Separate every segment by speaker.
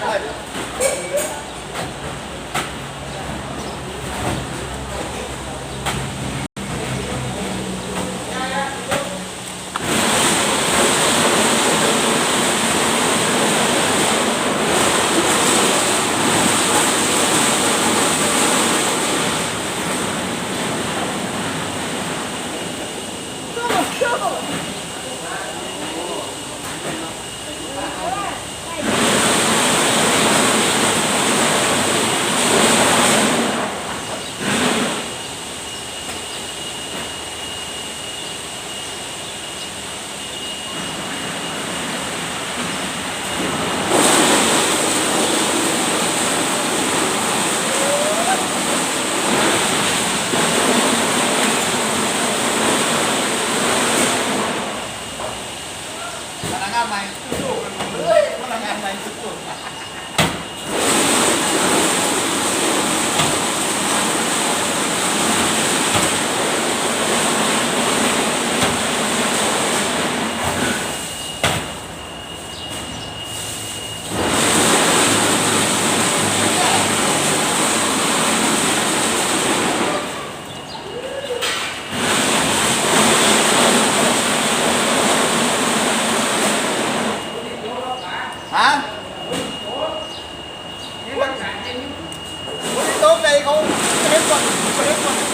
Speaker 1: 快！สู้
Speaker 2: ๆกันเลยมันทำอะไร Thank you.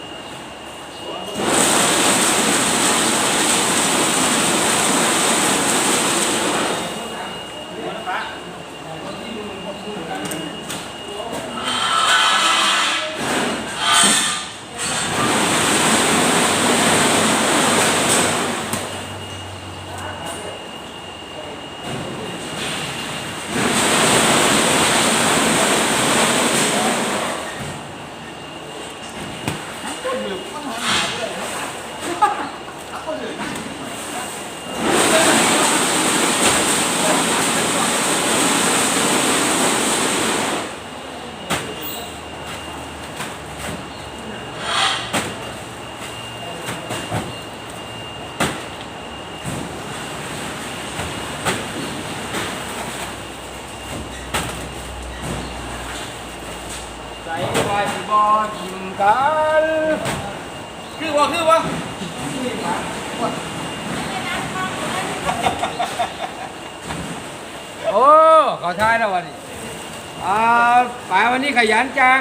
Speaker 2: คนหนึ่งมันหาเลยคนหนึ่ง
Speaker 1: ใจว่าสิ บอทิมกันคือว่าคือว่าโอ้ขอท้ายแล้ววันนี้อ่าป๋าวันนี้ขยันจัง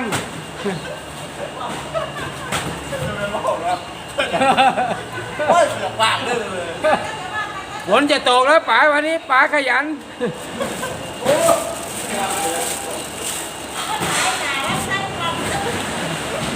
Speaker 2: โอ้ยเสือกปากเลยเลย
Speaker 1: ฝนจะตกแล้วป๋าวันนี้ป๋าขยัน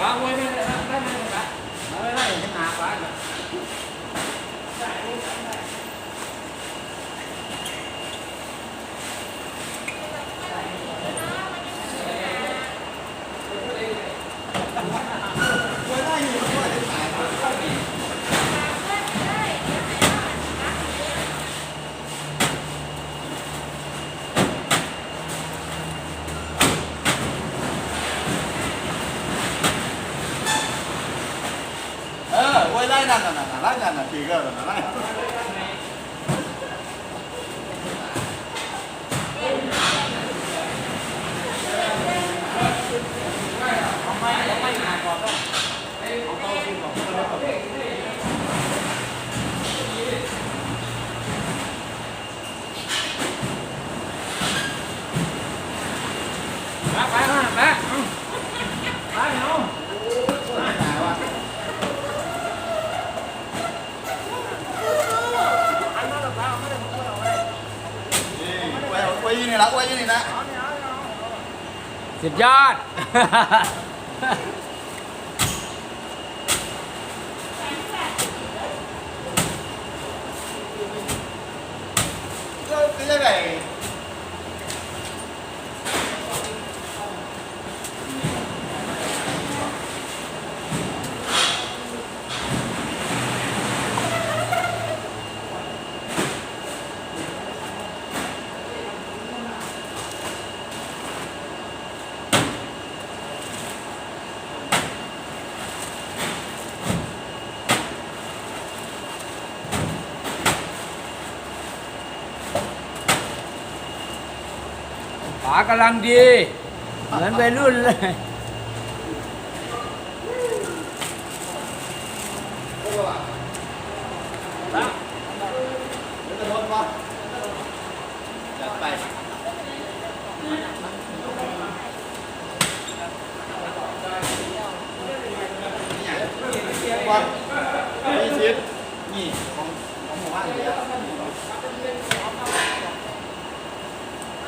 Speaker 1: วางไว้ไม่ได้ไม่ได้ไม่ได้ไม่ได้เห็นหนาป๋าเนี่ย
Speaker 2: เออไว้ไล่นั่นน่ะน่ะไล่นั่นน่ะทีก็น่ะไล่
Speaker 1: ป๋าป๋ามาป๋าป๋าเนาะ
Speaker 2: นี่ไว้ไว้ยี่นี่ละไว้ยี่นี่นะ
Speaker 1: สุดยอด
Speaker 2: ก็คือยังไง
Speaker 1: ฝากำลังดี เหมือนวัยรุ่นเลย
Speaker 2: จัดไปว่านี่ชิดนี่ของของหมู่บ้านเนี่ย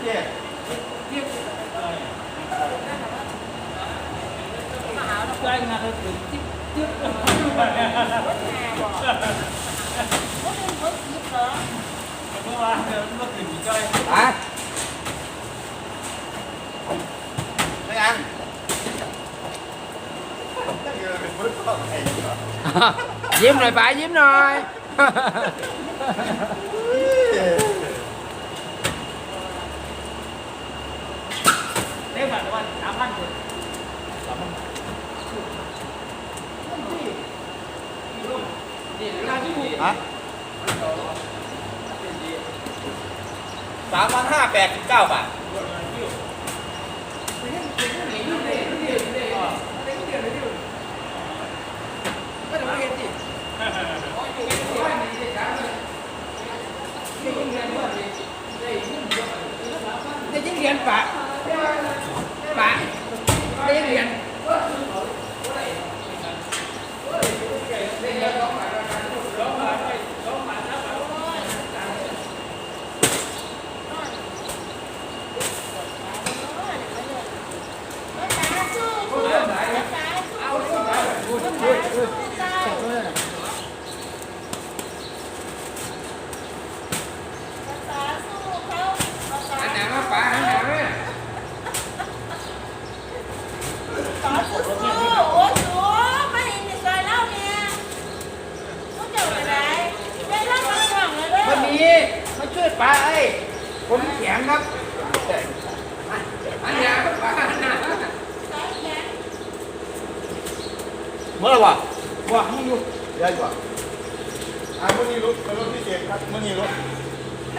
Speaker 2: เจ๊
Speaker 1: อะ
Speaker 2: ไม่อันตั้งเงินเป็นมือก็ไอ้เหรอ
Speaker 1: ยิ้มหน่อยป๋ายิ้มหน่อย
Speaker 2: ฮะสามพันห้าแปดสิบเก้าบาท
Speaker 1: ได้ยินเรียนป๋าป๋าได้ยินเรียน หันหน้ามาป๋าหันหน้ามา วันนี้มาช่วยป๋าไอ้ผมแข็งครับหันหน้ามาป๋าหันหน้ามา
Speaker 2: เมื่อไหร่วะ
Speaker 1: บอกมึงอยู่
Speaker 2: เดี๋ยวดีกว่าอะมื่อนี้รถเป็นรถพิเศษครับมื่อนี้รถ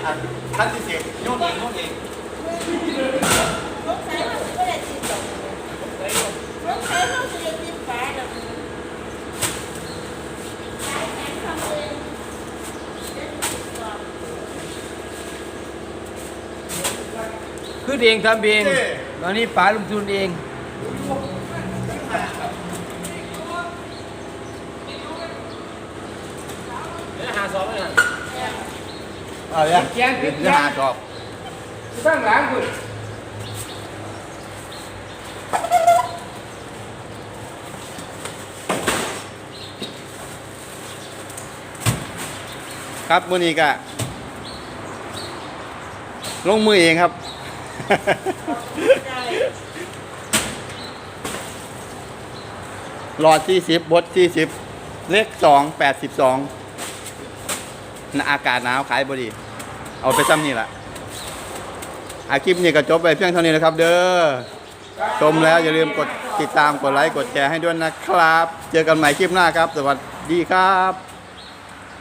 Speaker 2: อะคันพิเศษโยนเองโยนเอง
Speaker 1: ขึ้นเองทำเอง ตอนนี้ป๋าลงทุนเอง
Speaker 2: เอาเนี่ย
Speaker 1: เขียนติด
Speaker 2: ยาชอบ
Speaker 1: ข้างหลังคุณ
Speaker 2: ครับมือนี้ก็ลงมือเองครับ หลอด 40บด40 เลข 2 82 อากาศหนาวขายบดี เอาไปซ้ำนี่แหละอาคลิปนี้ก็จบไปเพียงเท่านี้นะครับ เด้อชมแล้วอย่าลืมกดติดตามกดไลค์กดแชร์ให้ด้วยนะครับ เจอกันใหม่คลิปหน้าครับ สวัสดีครับ